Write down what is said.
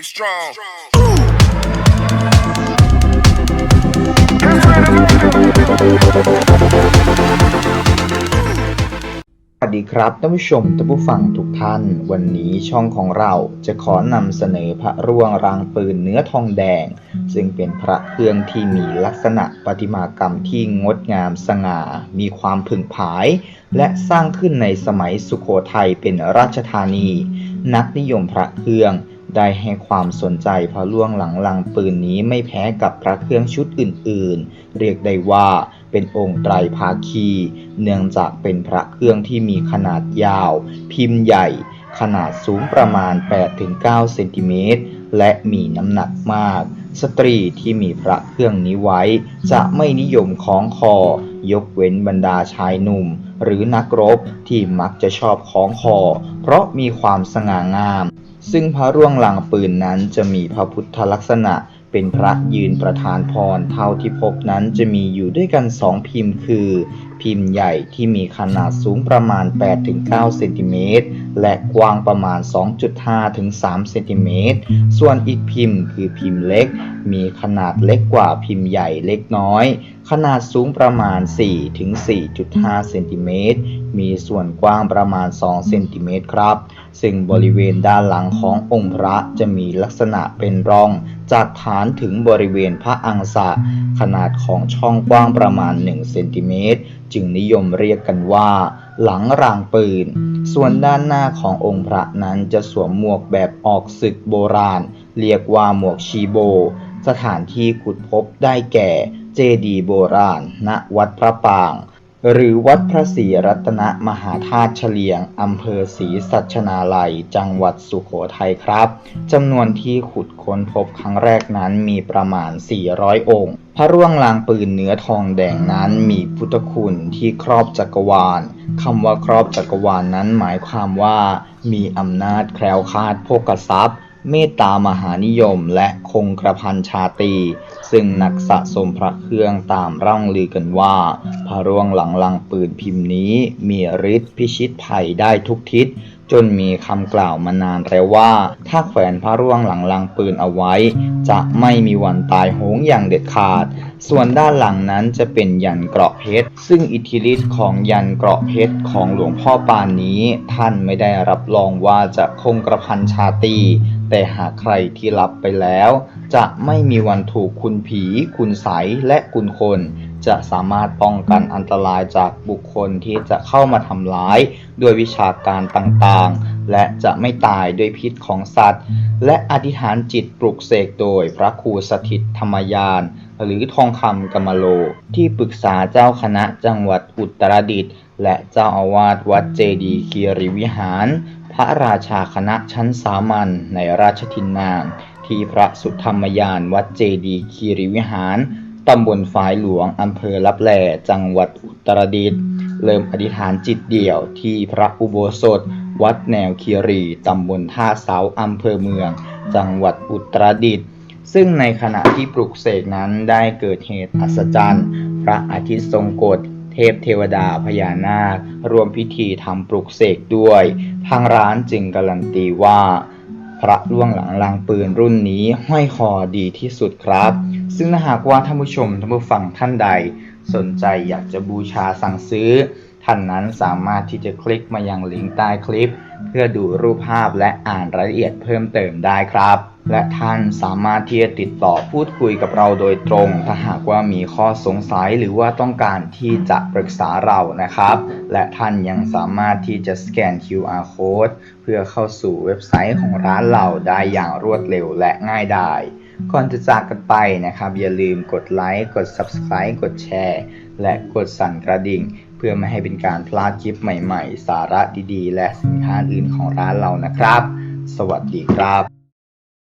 Be strong. สวัสดีครับท่านผู้ชมท่านผู้ฟังทุกท่าน วันนี้ช่องของเราจะขอนำเสนอพระร่วงรางปืนเนื้อทองแดง ซึ่งเป็นพระเครื่องที่มีลักษณะประติมากรรมที่งดงามสง่า มีความผึ่งผาย และสร้างขึ้นในสมัยสุโขทัยเป็นราชธานี นักนิยมพระเครื่อง ได้ให้ความสนใจพระล่วงหลังลังปืนนี้ไม่แพ้กับพระเครื่องชุดอื่นๆ เรียกได้ว่าเป็นองค์ไตรภาคี เนื่องจากเป็นพระเครื่องที่มีขนาดยาว พิมพ์ใหญ่ ขนาดสูงประมาณ 8-9 เซนติเมตร และมีน้ำหนักมาก สตรีที่มีพระเครื่องนี้ไว้ จะไม่นิยมคล้องคอ ยกเว้นบรรดาชายหนุ่ม หรือนักรบที่มักจะชอบคล้องคอ เพราะมีความสง่างาม ซึ่งพระร่วงหลังปืนนั้นจะมีพระพุทธลักษณะเป็นพระยืนประธานพรเท่าที่พบนั้นจะมีอยู่ด้วยกันสองพิมพ์คือ พิมพ์ใหญ่ที่มีขนาดสูงประมาณ 8-9เซนติเมตรและกว้างประมาณ 2.5-3เซนติเมตร ส่วนอีกพิมพ์คือพิมพ์เล็ก มีขนาดเล็กกว่าพิมพ์ใหญ่เล็กน้อย ขนาดสูงประมาณ4-4.5เซนติเมตร มีส่วนกว้างประมาณ2เซนติเมตรครับ ซึ่งบริเวณด้านหลังขององค์พระจะมีลักษณะเป็นร่อง จากฐานถึงบริเวณพระอังสะ ขนาดของช่องกว้างประมาณ1เซนติเมตรจึงนิยมเรียกกันว่า หลังรางปืน ส่วนด้านหน้าขององค์พระนั้นจะสวมหมวกแบบออกศึกโบราณ เรียกว่าหมวกชีโบ สถานที่ขุดพบได้แก่ เจดีโบราณ ณ วัดพระปาง หรือวัดพระศรีรัตนมหาธาตุเฉลียง อำเภอศรีสัชนาลัย จังหวัดสุโขทัยครับ จำนวนที่ขุดค้นพบครั้งแรกนั้นมีประมาณ 400 องค์ พระร่วงลางปืนเนื้อทองแดงนั้นมีพุทธคุณที่ครอบจักรวาลคำว่าครอบจักรวาลนนั้นหมายความว่า มีอำนาจแคล้วคลาดโภกทรัพย์ เมตตามหานิยมและคงกระพันชาตี ซึ่งนักสะสมพระเครื่องตามร่ำลือกันว่า พระร่วงหลังลังปืนพิมพ์นี้มีฤทธิ์พิชิตภัยได้ทุกทิศ จนมีคำกล่าวมานานแล้วว่า ถ้าแขวนพระร่วงหลังลังปืนเอาไว้ จะไม่มีวันตายโหงอย่างเด็ดขาด ส่วนด้านหลังนั้นจะเป็นยันเกราะเพชร ซึ่งอิทธิฤทธิ์ของยันเกราะเพชรของหลวงพ่อปานนี้ ท่านไม่ได้รับรองว่าจะคงกระพันชาตี แต่หากใครที่รับไปแล้ว จะไม่มีวันถูกคุณผี คุณใสและคุณคน จะสามารถป้องกันอันตรายจากบุคคลที่จะเข้ามาทำร้าย ด้วยวิชาการต่างๆ และจะไม่ตายด้วยพิษของสัตว์ และอธิษฐานจิตปลุกเสกโดยพระครูสถิตธรรมยาน หรือทองคำกมโล ที่ปรึกษาเจ้าคณะจังหวัดอุตรดิตถ์และเจ้าอาวาสวัดเจดีย์คีรีวิหาร พระราชาคณะชั้นสามัญในราชทินนามที่พระสุธรรมยานวัดเจดีคีรีวิหาร ตำบลฝายหลวง อำเภอลับแลจังหวัดอุตรดิตถ์เริ่มอธิษฐานจิตเดี่ยวที่พระอุโบสถ วัดแนวคีรี ตำบลท่าเสา อำเภอเมือง จังหวัดอุตรดิตถ์ซึ่งในขณะที่ปลุกเสกนั้นได้เกิดเหตุอัศจรรย์ พระอาทิตย์ทรงกฎ พเทวดาพญานาค รวมพิธีทำปลุกเสกด้วย ทางร้านจึงการันตีว่า พระล่วงหลังลางปืนรุ่นนี้ห้อยคอดีที่สุดครับ ซึ่งหากว่าท่านผู้ชมท่านผู้ฟังท่านใด สนใจอยากจะบูชาสั่งซื้อ ท่านนั้นสามารถที่จะคลิกมายังลิงก์ใต้คลิป เพื่อดูรูปภาพและอ่านรายละเอียดเพิ่มเติมได้ครับ และท่านสามารถที่จะติดต่อพูดคุยกับเราโดยตรง ถ้าหากว่ามีข้อสงสัยหรือว่าต้องการที่จะปรึกษาเรานะครับ และท่านยังสามารถที่จะสแกน QR code เพื่อเข้าสู่เว็บไซต์ของร้านเราได้อย่างรวดเร็วและง่ายดายก่อนจะจากกันไปนะครับ อย่าลืมกดไลค์ กด Subscribe กดแชร์ และกดสั่นกระดิ่ง เพื่อไม่ให้เป็นการพลาดคลิปใหม่ๆ สาระดีๆ และสินค้าอื่นของร้านเรานะครับ สวัสดีครับ